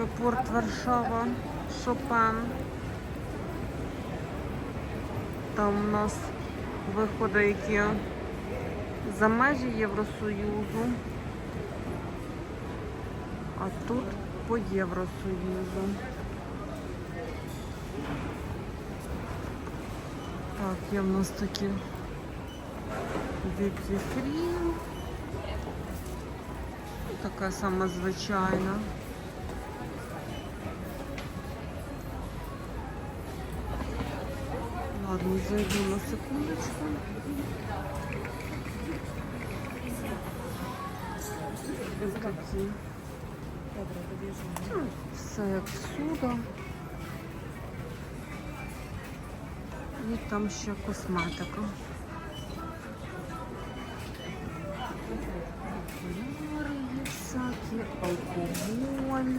Аеропорт Варшава, Шопен. Там у нас виходи, які за межі Євросоюзу. А тут по Євросоюзу. Так, є в нас такі duty free. Така сама звичайна. Ладно, зайду на секундочку. Ось такі. Все як всюди. І там ще косметика. Всякі, алкоголь,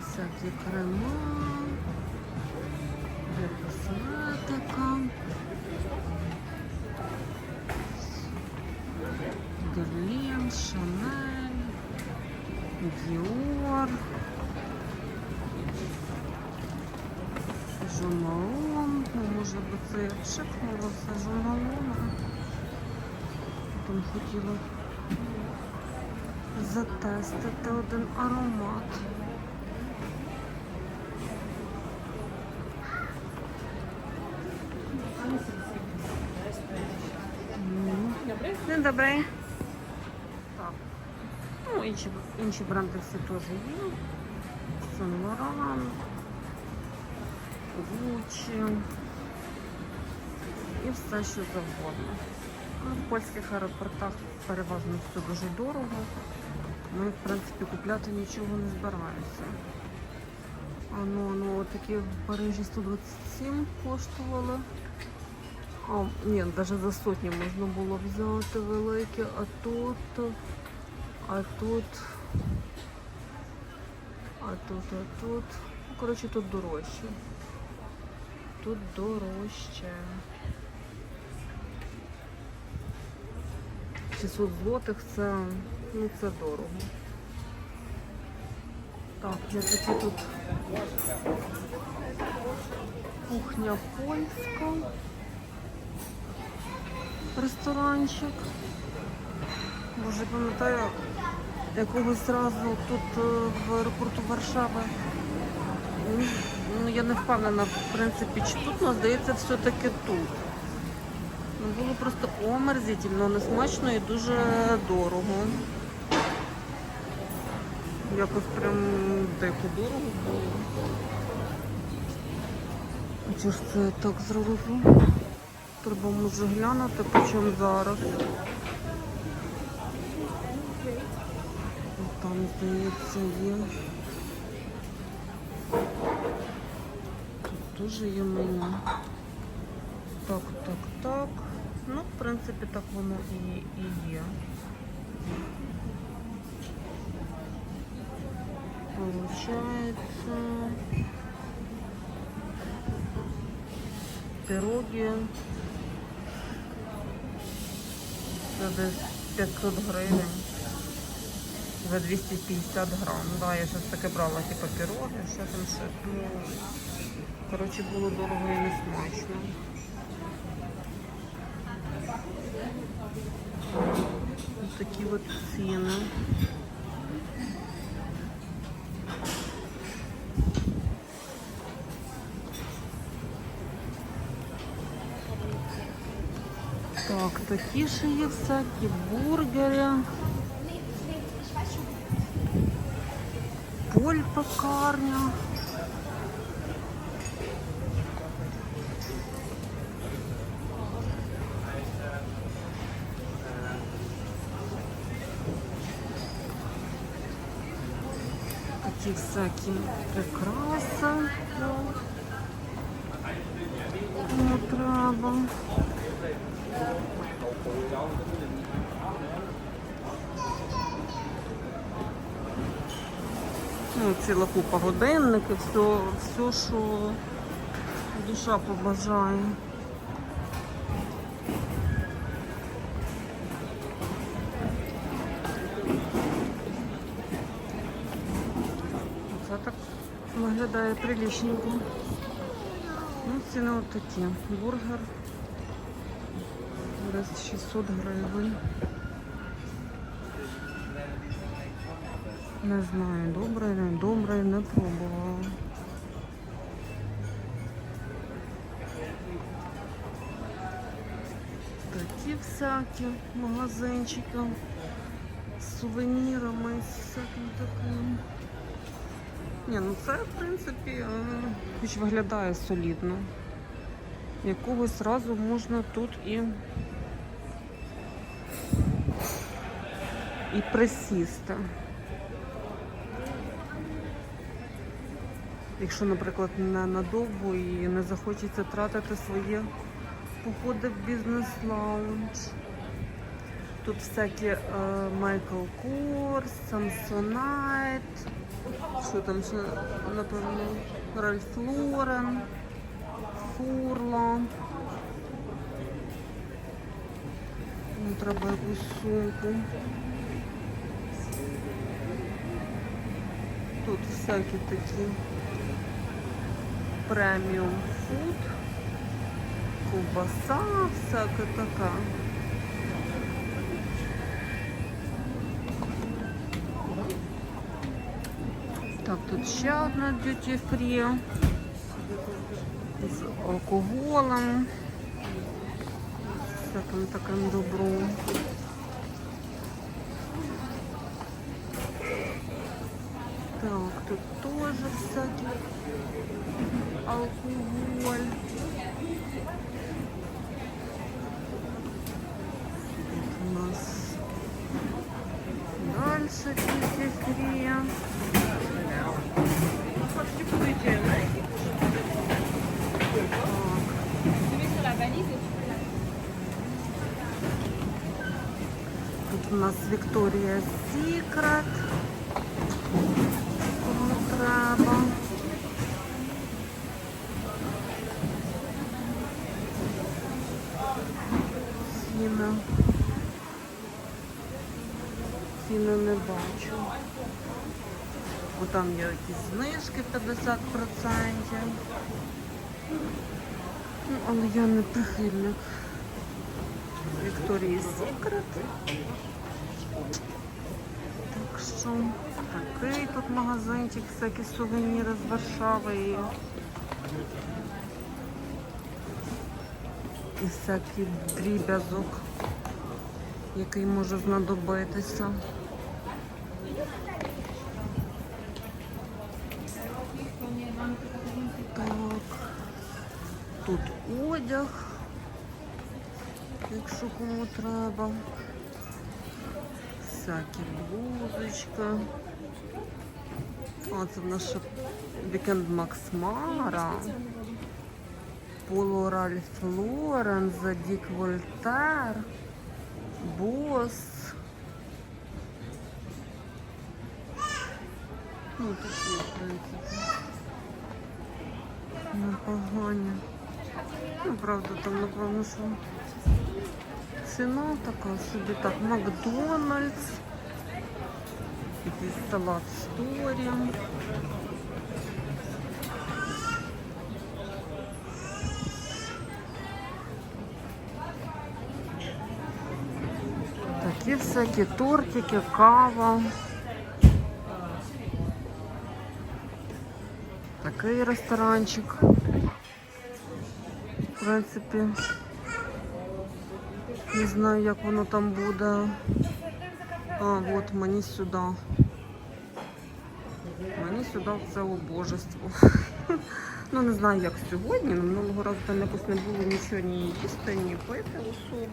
всякі крема, косметика. Герлен, Шанель, Діор, Журналон, ну, може би це вшикнулося журналоном. Потім хотіла затестити один аромат. День добрий. Так. Ну, інші, інші бренди всі теж є. Saint Laurent, Gucci і все, що завгодно. Ну, в польських аеропортах переважно все дуже дорого. Ми, в принципі, купляти нічого не збираємося. А ну, ну, такі в Парижі 127 коштували. А, ні, навіть за сотню можна було взяти великі, а тут, а тут, а тут, а тут. Ну, коротше, тут дорожче. Тут дорожче. 600 злотих це, ну, це дорого. Так, я такі тут кухня польська. Ресторанчик. Боже, пам'ятаю, якогось разу тут е, в аеропорту Варшави. Ну, я не впевнена, в принципі, чи тут, але здається, все-таки тут. Ну, було просто омерзительно, несмачно і дуже дорого. Якось прям дико дорого було. Чого ж це так зразу? Треба може глянути, по зараз. Там, здається, є. Тут теж є меню. Так, так, так. Ну, в принципі, так воно і, і є. Получається. Пироги. Це десь 500 гривень. За 250 грам. Да, я щось таке брала, типу пироги, що там ще. Ну, коротше, було дорого і не смачно. Ось такі от ціни. Так, такі ще є всякі бургери. Поль пекарня. Такі всякі прикраси. Кому треба. Ну, ціла купа годинників, все, все, що душа побажає. Це так виглядає прилічненько. Ну, ціни от такі. Бургер. Десь 600 гривень. Не знаю, добре, не добре, не пробувала. Такі всякі магазинчики з сувенірами, з всяким таким. Ні, ну це, в принципі, е, хоч виглядає солідно. Якогось разу можна тут і, і присісти. Якщо, наприклад, не надовго і не захочеться тратити свої походи в бізнес-лаунж. Тут всякі е, Michael Kors, Samsonite, що там ще, напевно, Ральф Лорен, Фурла. Ну, треба якусь сумку. Всякі такі преміум фуд, ковбаса, всяка така. Так, тут ще одна duty free з алкоголем, всяким таким добром. тоже всякий алкоголь. Тут у нас дальше duty free. Тут у нас Вікторія Сікрет. Треба. Ціни. Ціни не бачу. Бо там є якісь знижки 50%. Ну, але я не прихильник Вікторії Сікрет. Так що такий тут магазинчик, всякі сувеніри з Варшави і, всякий дріб'язок, який може знадобитися. Так. Тут одяг, якщо кому треба. Всякі блузочка. О, це наша вікенд Макс Мара. Поло Ральф Лорен, Задік Вольтер, Бос. Ну, такі, в принципі. Непогані. Ну, правда, там, напевно, що ціна така собі. Так, Макдональдс. Якийсь салат Сторі. Такі всякі тортики, кава. Такий ресторанчик. В принципі, Не знаю, як воно там буде. А, от мені сюди. Мені сюди це убожество. Ну, не знаю, як сьогодні, але минулого разу там якось не було нічого ні їсти, ні пити особо.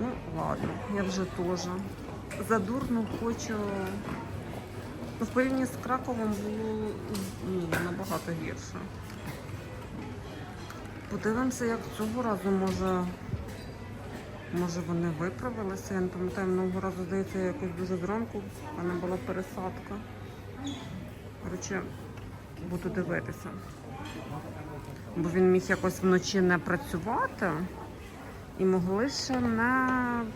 Ну, ладно, я вже теж. Задурно хочу. Ну, в порівнянні з Краковом було ну, набагато гірше. Подивимося, як цього разу може. Може вони виправилися. Я не пам'ятаю, минулого разу, здається, я якось дуже зранку, в мене була пересадка. Коротше, буду дивитися. Бо він міг якось вночі не працювати і могли ще не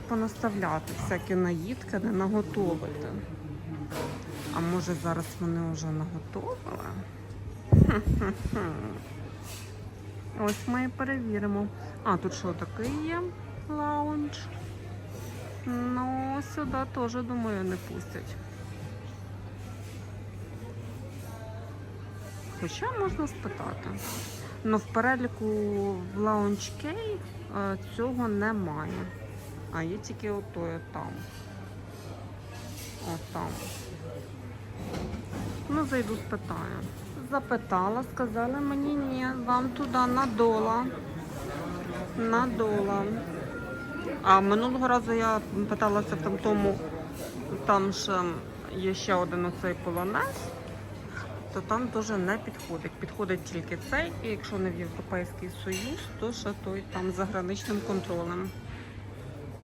понаставляти всякі наїдки, не наготовити. А може зараз вони вже наготовили. Ось ми і перевіримо. А, тут що такий є лаунж? Ну, сюди теж, думаю, не пустять. Хоча можна спитати. Ну, в переліку в лаунж кей е, цього немає. А є тільки отой там. От там. Ну, зайду, спитаю. Запитала, сказали мені ні, вам туди надола. Надола. А минулого разу я питалася в там тому, там ще є ще один оцей полонез, то там теж не підходить. Підходить тільки цей, і якщо не в Європейський Союз, то ще той там за граничним контролем.